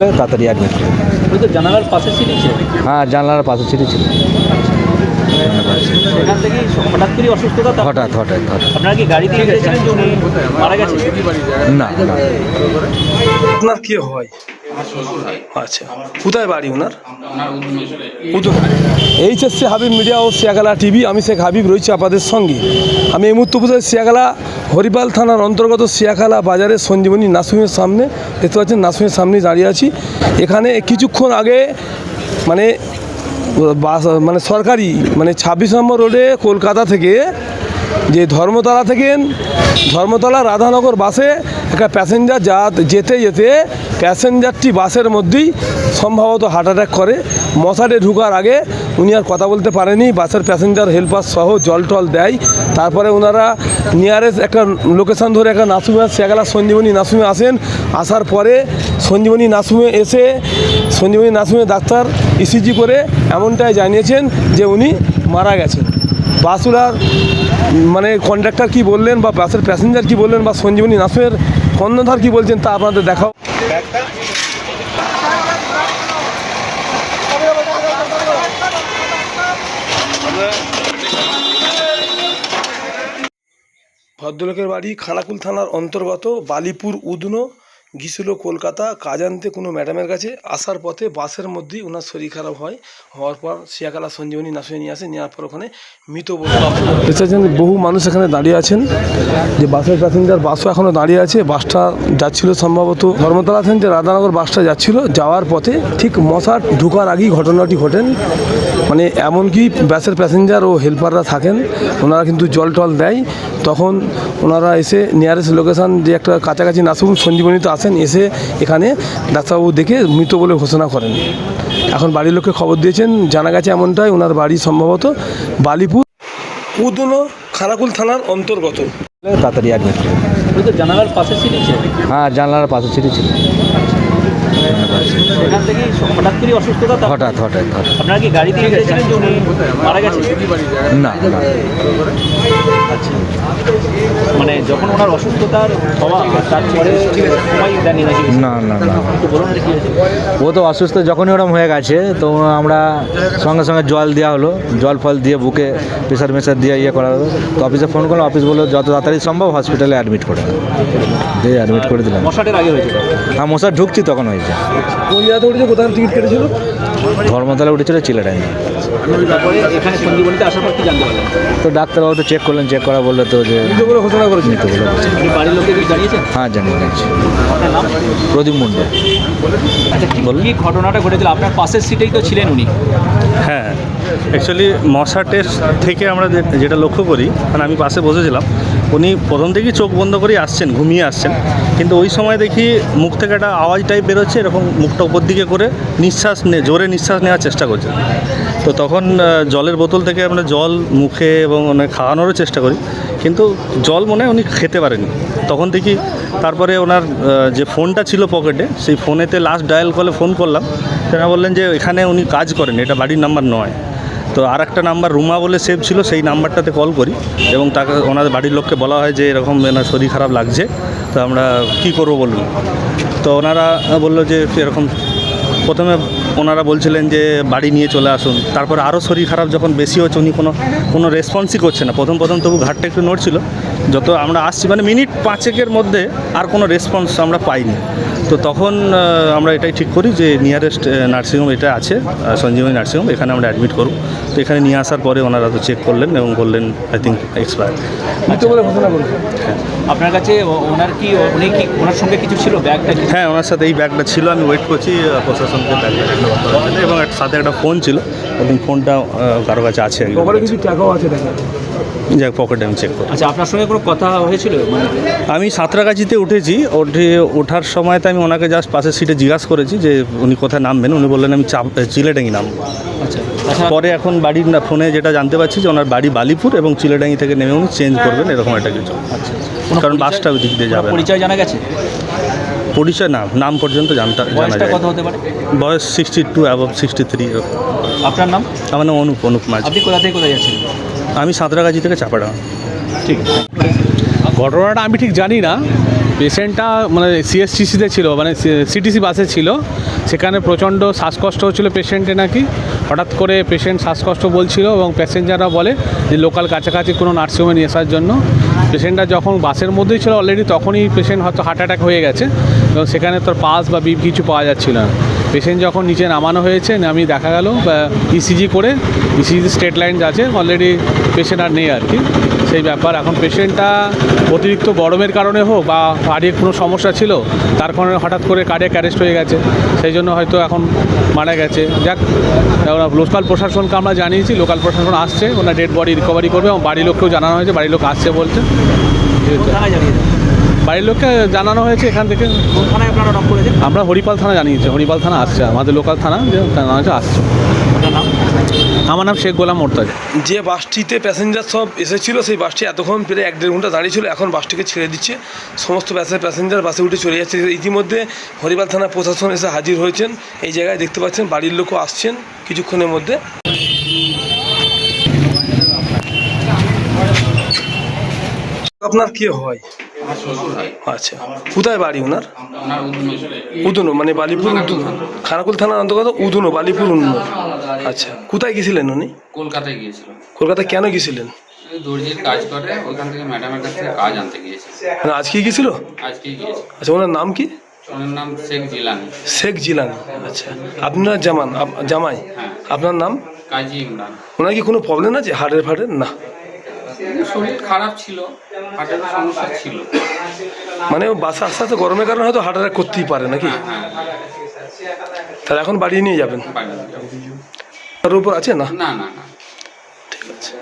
তাড়াতাড়ি অ্যাডমিট করে জানালার পাশে সিটি ছিল হ্যাঁ জানালার পাশে সিটি ছিল। হঠাৎ করে অসুস্থতা তার- হঠাৎ হঠাৎ হঠাৎ। আপনারা কি গাড়ি দিয়ে মারা গেছে না না। আপনার কি হয়? আচ্ছা। কোথায় বাড়ি ওনার? এইচএসসি হাবিব মিডিয়া ও শিয়াগালা টিভি আমি শেখ হাবিব রয়েছি আপনাদের সঙ্গে। আমি এই মুহূর্তে উপস্থিত শিয়াগালা হরিপাল থানার অন্তর্গত শিয়াখালা বাজারের সঞ্জীবনী নাসুমের সামনে। দেখতে পাচ্ছেন নাসুমের সামনে দাঁড়িয়ে আছি। এখানে কিছুক্ষণ আগে মানে বাস মানে সরকারি মানে ছাব্বিশ নম্বর রোডে কলকাতা থেকে যে ধর্মতলা থেকে ধর্মতলা রাধানগর বাসে একটা প্যাসেঞ্জার যা যেতে যেতে প্যাসেঞ্জারটি বাসের মধ্যেই সম্ভবত হার্ট অ্যাটাক করে। মশাটে ঢুকার আগে উনি আর কথা বলতে পারেনি। বাসের প্যাসেঞ্জার, হেল্পার সহ জল টল দেয়। তারপরে ওনারা নিয়ারেস্ট একটা লোকেশন ধরে একটা নাসুমে সেগালা সঞ্জীবনী নাসুমে আসেন। আসার পরে সঞ্জীবনী নাসুমে এসে সঞ্জীবনী নাসুমে ডাক্তার ইসিজি করে এমনটাই জানিয়েছেন যে উনি মারা গেছেন। বাসুলার মানে কন্ডাক্টর কি বললেন বা বাসের প্যাসেঞ্জার কি বললেন বা সঞ্জীবনী নাসুমের কর্ণধার কি বলছেন তা আপনাদের দেখাও। ভদ্রলোকের বাড়ি খানাকুল থানার অন্তর্গত বালিপুর উদনো গিয়েছিল কলকাতা কাজ আনতে কোনো ম্যাডামের কাছে। আসার পথে বাসের মধ্যেই ওনার শরীর খারাপ হয়। হওয়ার পর শিয়াকালা সঞ্জীবনী নাসুয়ে নিয়ে আসে নেওয়ার পর ওখানে মৃত বলে বহু মানুষ এখানে দাঁড়িয়ে আছেন। যে বাসের প্যাসেঞ্জার বাসও এখনও দাঁড়িয়ে আছে। বাসটা যাচ্ছিল সম্ভবত ধর্মতলা থেকে যে রাধানগর বাসটা যাচ্ছিল, যাওয়ার পথে ঠিক মশার ঢুকার আগেই ঘটনাটি ঘটেন। মানে এমনকি বাসের প্যাসেঞ্জার ও হেল্পাররা থাকেন। ওনারা কিন্তু জল টল দেয়। তখন ওনারা এসে নিয়ারেস্ট লোকেশান যে একটা কাছাকাছি নাসুম সঞ্জীবনীতে আসেন এসে এখানে ডাক্তারবাবু দেখে মৃত বলে ঘোষণা করেন। এখন বাড়ির লোককে খবর দিয়েছেন জানা গেছে এমনটাই ওনার বাড়ি সম্ভবত বালিপুর উদনো খানাকুল থানার অন্তর্গত। তাড়াতাড়ি অ্যাডমিট করে ওই তো জানালার পাশে ছিল হ্যাঁ জানলার পাশে ছিল। থেকে হঠাৎ করে অসুস্থতা হঠাৎ হঠাৎ। হঠাৎ আপনারা কি গাড়ি দিয়ে যে উনি মারা গেছে না না। আচ্ছা। মানে যখন ওনার অসুস্থতার হওয়া তারপরে সময় দেয়নি নাকি? না না ও তো অসুস্থ যখনই ওরম হয়ে গেছে তো আমরা সঙ্গে সঙ্গে জল দেওয়া হলো। জল ফল দিয়ে বুকে প্রেশার মেশার দিয়ে ইয়ে করা হলো। তো অফিসে ফোন করলাম অফিস বলল যত তাড়াতাড়ি সম্ভব হসপিটালে অ্যাডমিট করে দিয়ে অ্যাডমিট করে দিলাম। মশাটের আগে হয়েছিল। হ্যাঁ মশা ঢুকছি তখন হয়েছে। উঠেছে? কোথায় টিকিট কেটেছিল? ধর্মতলা উঠেছিল চিলেটাই তো ডাক্তারবাবু তো চেক করলেন চেক করা বলল তো যে ঘোষণা করেছে। মৃত বলে হ্যাঁ জানিয়ে দিয়েছি। প্রদীপ মুন্ডা। আচ্ছা ঘটনাটা ঘটেছিল? আপনার পাশের সিটেই তো ছিলেন উনি। অ্যাকচুয়ালি মশা টেস্ট থেকে আমরা যেটা লক্ষ্য করি মানে আমি পাশে বসেছিলাম, উনি প্রথম থেকেই চোখ বন্ধ করেই আসছেন, ঘুমিয়ে আসছেন। কিন্তু ওই সময় দেখি মুখ থেকে একটা আওয়াজ টাইপ বেরোচ্ছে, এরকম মুখটা উপর দিকে করে নিঃশ্বাস নে জোরে নিঃশ্বাস নেওয়ার চেষ্টা করছে। তো তখন জলের বোতল থেকে আমরা জল, মুখে এবং অনেক খাওয়ানোরও চেষ্টা করি। কিন্তু জল মনে উনি খেতে পারেনি। তখন দেখি তারপরে ওনার যে ফোনটা ছিল পকেটে, সেই ফোনেতে লাস্ট ডায়াল কলে ফোন করলাম। তারা বললেন যে, এখানে উনি কাজ করেন, এটা বাড়ির নাম্বার নয়। তো আর একটা নাম্বার রুমা বলে সেভ ছিল, সেই নাম্বারটাতে কল করি এবং তাকে ওনাদের বাড়ির লোককে বলা হয় যে এরকম এনার শরীর খারাপ লাগছে, তো আমরা কি করব বলুন? তো ওনারা বলল যে এরকম, প্রথমে ওনারা বলছিলেন যে বাড়ি নিয়ে চলে আসুন, তারপর আরও শরীর খারাপ যখন বেশি হচ্ছে, উনি কোনো কোনো রেসপন্সই করছে না। প্রথম প্রথম তবু ঘাটটা একটু নড়ছিল, যত আমরা আসছি মানে মিনিট পাঁচেকের মধ্যে আর কোনো রেসপন্স আমরা পাইনি। তো তখন আমরা এটাই ঠিক করি যে নিয়ারেস্ট নার্সিংহোম এটা আছে সঞ্জীবনী নার্সিংহোম এখানে আমরা অ্যাডমিট করব। তো এখানে নিয়ে আসার পরে ওনারা তো চেক করলেন এবং বললেন আই থিঙ্ক এক্সপায়ার আপনার কাছে ওনার কি উনি কি ওনার সঙ্গে কিছু ছিল ব্যাগটা? হ্যাঁ ওনার সাথে এই ব্যাগটা ছিল আমি ওয়েট করছি প্রশাসনকে ব্যাগটা। এবং সাথে একটা ফোন ছিল এবং ফোনটা কারও কাছে আছে কিছু টাকাও আছে দেখা যাক পকেটে আমি চেক করি আচ্ছা আপনার সঙ্গে কোনো কথা হয়েছিল? মানে আমি সাঁতরাগাছিতে উঠেছি ওঠে ওঠার সময় তো আমি ওনাকে জাস্ট পাশের সিটে জিজ্ঞাসা করেছি যে উনি কোথায় নামবেন। উনি বললেন আমি চাপ চিলেডাঙ্গি নামবো। আচ্ছা আচ্ছা পরে এখন বাড়ির না ফোনে যেটা জানতে পারছি যে ওনার বাড়ি বালিপুর এবং চিলেডাঙ্গি থেকে নেমে উনি চেঞ্জ করবেন এরকম একটা কিছু। আচ্ছা কারণ বাসটা ওই দিক দিয়ে যাবে পরিচয় জানা গেছে? পরিচয় না নাম পর্যন্ত জানতে জানা যায় কত হতে পারে? বয়স sixty two above sixty three আপনার নাম? আমার নাম অনুপ অনুপ মাঝি। আপনি কোথা থেকে কোথায় যাচ্ছেন? আমি সাঁতরাগাছি থেকে চাপাডা ঠিক। ঘটনাটা আমি ঠিক জানি না। পেশেন্টটা মানে সিএসটিসিতে ছিল মানে সিটিসি বাসে ছিল। সেখানে প্রচণ্ড শ্বাসকষ্ট হচ্ছিল পেশেন্টে নাকি। হঠাৎ করে পেশেন্ট শ্বাসকষ্ট বলছিল এবং প্যাসেঞ্জাররা বলে যে লোকাল কাছাকাছি কোনো নার্সিংহোমে নিয়ে আসার জন্য। পেশেন্টটা যখন বাসের মধ্যেই ছিল অলরেডি তখনই পেশেন্ট হয়তো হার্ট অ্যাটাক হয়ে গেছে। এবং সেখানে তোর পাস বা বিপ কিছু পাওয়া যাচ্ছিল না। পেশেন্ট যখন নিচে নামানো হয়েছে আমি দেখা গেল ইসিজি করে ইসিজি স্টেট লাইন আছে অলরেডি পেশেন্ট আর নেই আর কি সেই ব্যাপার, এখন পেশেন্টটা অতিরিক্ত গরমের কারণে হোক, বা কার্ডিয়াক কোনো সমস্যা ছিল, তার কারণে হঠাৎ করে কার্ডিয়াক অ্যারেস্ট হয়ে গেছে। সেই জন্য হয়তো এখন মারা গেছে। যাক লোকাল প্রশাসনকে আমরা জানিয়েছি লোকাল প্রশাসন আসছে, ওনার ডেড বডি রিকভারি করবে, এবং বাড়ির লোককেও জানানো হয়েছে, বাড়ির লোক আসছে বলছে কোন থানায় জানিয়ে দেন বাড়ির লোককে জানানো হয়েছে এখান থেকে। থানায় আপনারা করেছেন? আমরা হরিপাল থানা জানিয়েছি হরিপাল থানা আসছে আমাদের লোকাল থানা যে থানা হচ্ছে আসছে। আমার নাম শেখ গোলাম মোর্তাজ। যে বাসটিতে প্যাসেঞ্জার সব এসেছিল সেই বাসটি এতক্ষণ প্রায় এক দেড় ঘণ্টা দাঁড়িয়ে ছিল এখন বাসটিকে ছেড়ে দিচ্ছে। সমস্ত বাসের প্যাসেঞ্জার বাসে উঠে চলে যাচ্ছে। ইতিমধ্যে হরিপাল থানা প্রশাসন এসে হাজির হয়েছেন। এই জায়গায় দেখতে পাচ্ছেন বাড়ির লোকও আসছেন কিছুক্ষণের মধ্যে। আপনার কি হয়? আচ্ছা। কোথায় বাড়ি ওনার? উদুনো মানে বালিপুর খানাকুল থানার অন্তর্গত উদুনো বালিপুর উন্ন আচ্ছা কোথায় গেছিলেন উনি? কলকাতায় গিয়েছিল কলকাতায় কেন গেছিলেন দর্জির কাজ করে ওইখান থেকে ম্যাডামের কাছ কাজ আনতে গিয়েছে। মানে আজকে গেছিল আজকেই গিয়েছে। আচ্ছা ওনার নাম কি? ওনার নাম শেখ জিলানি। শেখ জিলানি আচ্ছা। আপনার জামান জামাই? হ্যাঁ। আপনার নাম? কাজী ইমরান। ওনার কি কোনো প্রবলেম আছে? হার্টের ফার্টের না। শরীর খারাপ ছিল হার্টের সমস্যা ছিল। মানে ও বাসে আস্তে আস্তে গরমের কারণে হয়তো হার্ট অ্যাটাক করতেই পারে নাকি? হ্যাঁ তাহলে এখন বাড়িয়ে নিয়ে যাবেন। তার উপর আছে না না না। ঠিক আছে।